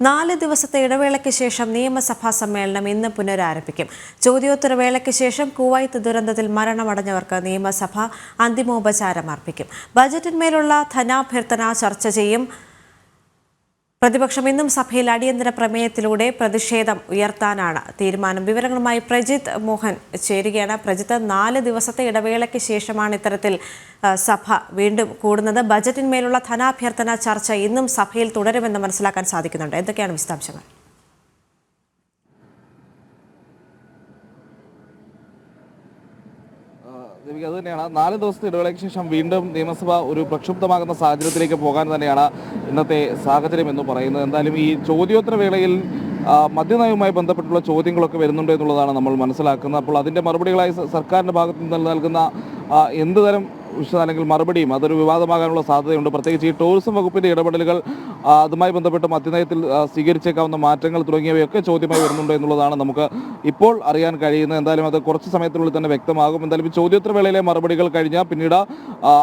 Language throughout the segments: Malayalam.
നാല് ദിവസത്തെ ഇടവേളയ്ക്ക് ശേഷം നിയമസഭാ സമ്മേളനം ഇന്ന് പുനരാരംഭിക്കും. ചോദ്യോത്തരവേളയ്ക്ക് ശേഷം കുവൈത്ത് ദുരന്തത്തിൽ മരണമടഞ്ഞവർക്ക് നിയമസഭ അന്തിമോപചാരം അർപ്പിക്കും ബജറ്റിന്മേലുള്ള ധനാഭ്യർത്ഥന ചർച്ച ചെയ്യും. പ്രതിപക്ഷം ഇന്നും സഭയിൽ അടിയന്തര പ്രമേയത്തിലൂടെ പ്രതിഷേധം ഉയർത്താനാണ് തീരുമാനം. വിവരങ്ങളുമായി പ്രജിത് മോഹൻ ചേരുകയാണ്. പ്രജിത്ത് നാല് ദിവസത്തെ ഇടവേളയ്ക്ക് ശേഷമാണ് ഇത്തരത്തിൽ സഭ വീണ്ടും കൂടുന്നത്. ബജറ്റിന്മേലുള്ള ധനാഭ്യർത്ഥന ചർച്ച ഇന്നും സഭയിൽ തുടരുമെന്ന് മനസ്സിലാക്കാൻ സാധിക്കുന്നുണ്ട്. എന്തൊക്കെയാണ് വിശദാംശങ്ങൾ? ദേവിക അത് തന്നെയാണ്. നാല് ദിവസത്തെ ഇടവേളയ്ക്ക് ശേഷം വീണ്ടും നിയമസഭ ഒരു പ്രക്ഷുബ്ധമാകുന്ന സാഹചര്യത്തിലേക്ക് പോകാൻ തന്നെയാണ് ഇന്നത്തെ സാഹചര്യം എന്ന് പറയുന്നത്. എന്തായാലും ഈ ചോദ്യോത്തര വേളയിൽ മദ്യനയവുമായി ബന്ധപ്പെട്ടുള്ള ചോദ്യങ്ങളൊക്കെ വരുന്നുണ്ട് എന്നുള്ളതാണ് നമ്മൾ മനസ്സിലാക്കുന്നത്. അപ്പോൾ അതിന്റെ മറുപടികളായി സർക്കാരിന്റെ ഭാഗത്തു നിന്ന് നൽകുന്ന എന്ത് തരം അല്ലെങ്കിൽ മറുപടിയും അതൊരു വിവാദമാകാനുള്ള സാധ്യതയുണ്ട്. പ്രത്യേകിച്ച് ഈ ടൂറിസം വകുപ്പിന്റെ ഇടപെടലുകൾ അതുമായി ബന്ധപ്പെട്ട് മദ്യനയത്തിൽ ആ, സ്വീകരിച്ചേക്കാവുന്ന മാറ്റങ്ങൾ തുടങ്ങിയവയൊക്കെ ചോദ്യമായി വരുന്നുണ്ട് എന്നുള്ളതാണ് നമുക്ക് ഇപ്പോൾ അറിയാൻ കഴിയുന്നത്. എന്തായാലും അത് കുറച്ച് സമയത്തിനുള്ളിൽ തന്നെ വ്യക്തമാകും. എന്തായാലും ചോദ്യോത്തര വേളയിലെ മറുപടികൾ കഴിഞ്ഞാൽ പിന്നീട്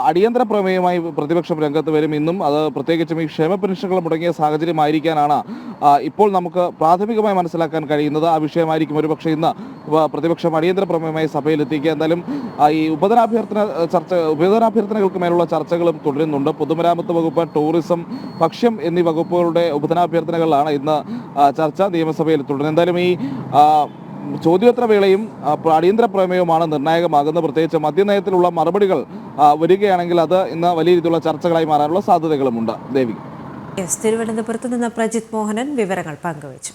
അടിയന്തര പ്രമേയമായി പ്രതിപക്ഷം രംഗത്ത് വരും. ഇന്നും അത് പ്രത്യേകിച്ചും ഈ ക്ഷേമ പെൻഷനുകൾ മുടങ്ങിയ സാഹചര്യമായിരിക്കാനാണ് ഇപ്പോൾ നമുക്ക് പ്രാഥമികമായി മനസ്സിലാക്കാൻ കഴിയുന്നത് ആ വിഷയമായിരിക്കും. ഒരുപക്ഷെ ഇന്ന് പ്രതിപക്ഷം അടിയന്തര പ്രമേയമായി സഭയിലെത്തിക്കുക. എന്തായാലും ഈ ഉപധനാഭ്യർത്ഥന ചർച്ച ഉപധനാഭ്യർത്ഥനകൾക്ക് മേലുള്ള ചർച്ചകളും തുടരുന്നുണ്ട്. പൊതുമരാമത്ത് വകുപ്പ് ടൂറിസം ഭക്ഷ്യം എന്നീ വകുപ്പുകളുടെ ഉപധനാഭ്യർത്ഥനകളിലാണ് ഇന്ന് ചർച്ച നിയമസഭയിൽ തുടരുന്നത്. എന്തായാലും ഈ ചോദ്യോത്തര വേളയും അടിയന്തര പ്രമേയവുമാണ് നിർണായകമാകുന്നത്. പ്രത്യേകിച്ച് മദ്യനയത്തിലുള്ള മറുപടികൾ വരികയാണെങ്കിൽ അത് ഇന്ന് വലിയ രീതിയിലുള്ള ചർച്ചകളായി മാറാനുള്ള സാധ്യതകളുമുണ്ട്. ദേവി. എസ് തിരുവനന്തപുരത്ത് നിന്ന് പ്രജിത് മോഹനൻ വിവരങ്ങൾ പങ്കുവച്ചു.